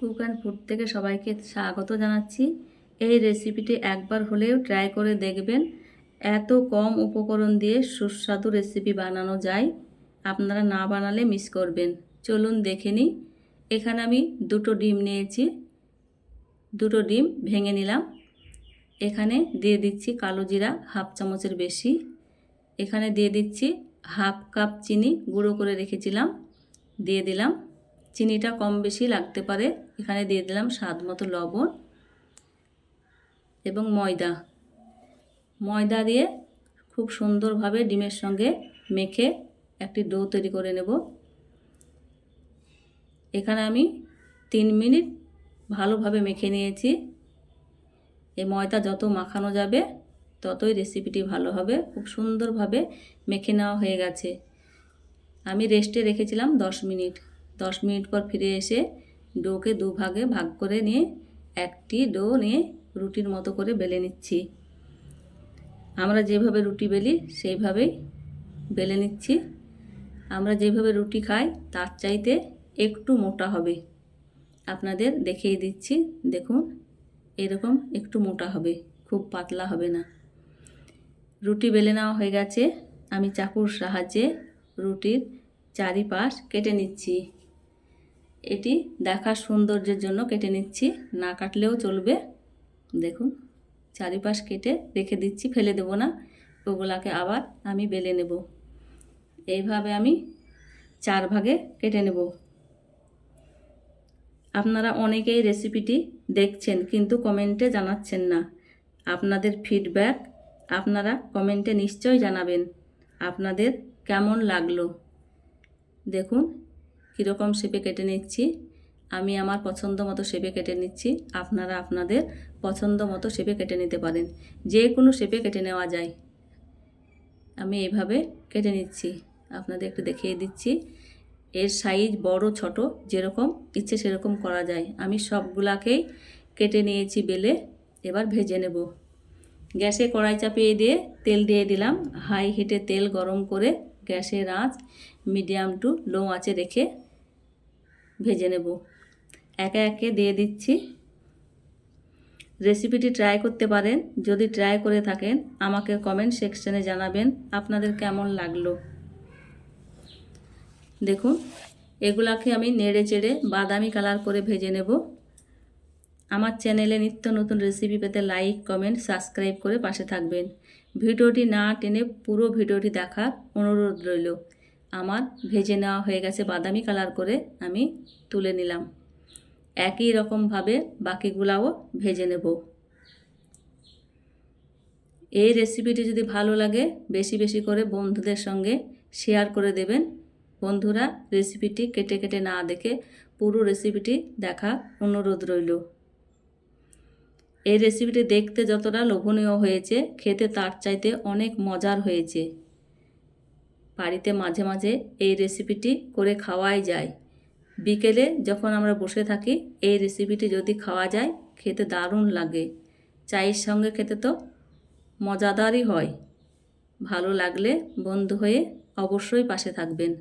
Cook and food থেকে সবাইকে স্বাগত জানাচ্ছি। এই রেসিপিটি একবার হলেও ট্রাই করে দেখবেন। এত কম উপকরণ দিয়ে সুস্বাদু রেসিপি বানানো যায়, আপনারা না বানালে মিস করবেন। চলুন দেখে নিই। এখানে আমি দুটো ডিম নিয়েছি। দুটো ডিম ভেঙে নিলাম। এখানে দিয়ে দিচ্ছি কালো জিরা হাফ চামচের বেশি। এখানে দিয়ে দিচ্ছি হাফ কাপ চিনি গুঁড়ো করে রেখেছিলাম। দিয়ে দিলাম। চিনিটা কম বেশি লাগতে পারে। এখানে দিয়ে দিলাম স্বাদ মতো লবণ এবং ময়দা। ময়দা দিয়ে খুব সুন্দরভাবে ডিমের সঙ্গে মেখে একটি ডো তৈরি করে নেব। এখানে আমি তিন মিনিট ভালোভাবে মেখে নিয়েছি। এই ময়দা যত মাখানো যাবে, ততই রেসিপিটি ভালো হবে। খুব সুন্দরভাবে মেখে নেওয়া হয়ে গেছে। আমি রেস্টে রেখেছিলাম দশ মিনিট। দশ মিনিট পর ফিরে এসে ডোকে দু ভাগে ভাগ করে নিয়ে একটি ডো নিয়ে রুটির মতো করে বেলে নিচ্ছি। আমরা যেভাবে রুটি বেলি, সেইভাবেই বেলে নিচ্ছি। আমরা যেভাবে রুটি খাই, তার চাইতে একটু মোটা হবে। আপনাদের দেখিয়ে দিচ্ছি, দেখুন, এরকম একটু মোটা হবে, খুব পাতলা হবে না। রুটি বেলে নেওয়া হয়ে গেছে। আমি চাকুর সাহায্যে রুটির চারিপাশ কেটে নিচ্ছি। এটি দেখার সৌন্দর্যের জন্য কেটে নিচ্ছি। না কাটলেও চলবে। দেখুন, চারিপাশ কেটে রেখে দিচ্ছি, ফেলে দেবো না। ওগুলাকে আবার আমি বেলে নেব। এইভাবে আমি চার ভাগে কেটে নেব। আপনারা অনেকেই রেসিপিটি দেখছেন, কিন্তু কমেন্টে জানাচ্ছেন না। আপনাদের ফিডব্যাক আপনারা কমেন্টে নিশ্চয়ই জানাবেন। আপনাদের কেমন লাগল? দেখুন কীরকম শেপে কেটে নিচ্ছি? আমি আমার পছন্দ মতো শেপে কেটে নিচ্ছি। আপনারা আপনাদের পছন্দ মতো শেপে কেটে নিতে পারেন। যে কোনো শেপে কেটে নেওয়া যায়। আমি এইভাবে কেটে নিচ্ছি। আপনাদের একটু দেখিয়ে দিচ্ছি। এর সাইজ বড়, ছোট, যেরকম ইচ্ছে সেরকম করা যায়। আমি সবগুলাকেই কেটে নিয়েছি বেলে। এবার ভেজে নেব। গ্যাসে কড়াই চাপিয়ে দিয়ে তেল দিয়ে দিলাম। হাই হিটে তেল গরম করে গ্যাসের আঁচ মিডিয়াম টু লো আঁচে রেখে ভেজে নেব। একে একে দিয়ে দিচ্ছি। রেসিপিটি ট্রাই করতে পারেন। যদি ট্রাই করে থাকেন, আমাকে কমেন্ট সেকশনে জানাবেন আপনাদের কেমন লাগল। দেখুন, এগুলাকে আমি নেড়ে চেড়ে বাদামি কালার করে ভেজে নেব। আমার চ্যানেলে নিত্য নতুন রেসিপি পেতে লাইক, কমেন্ট, সাবস্ক্রাইব করে পাশে থাকবেন। ভিডিওটি না টেনে পুরো ভিডিওটি দেখার অনুরোধ রইল। আমার ভেজে নেওয়া হয়ে গেছে বাদামি কালার করে আমি তুলে নিলাম। একই রকমভাবে বাকিগুলাও ভেজে নেব। এই রেসিপিটি যদি ভালো লাগে, বেশি বেশি করে বন্ধুদের সঙ্গে শেয়ার করে দেবেন। বন্ধুরা, রেসিপিটি কেটে কেটে না দেখে পুরো রেসিপিটি দেখা অনুরোধ রইল। এই রেসিপিটি দেখতে যতটা লোভনীয় হয়েছে, খেতে তার চাইতে অনেক মজার হয়েছে। বাড়িতে মাঝে মাঝে এই রেসিপিটি করে খাওয়াই যায়। বিকেলে যখন আমরা বসে থাকি, এই রেসিপিটি যদি খাওয়া যায়, খেতে দারুণ লাগে। চায়ের সঙ্গে খেতে তো মজাদারই হয়। ভালো লাগলে বন্ধু হয়ে অবশ্যই পাশে থাকবেন।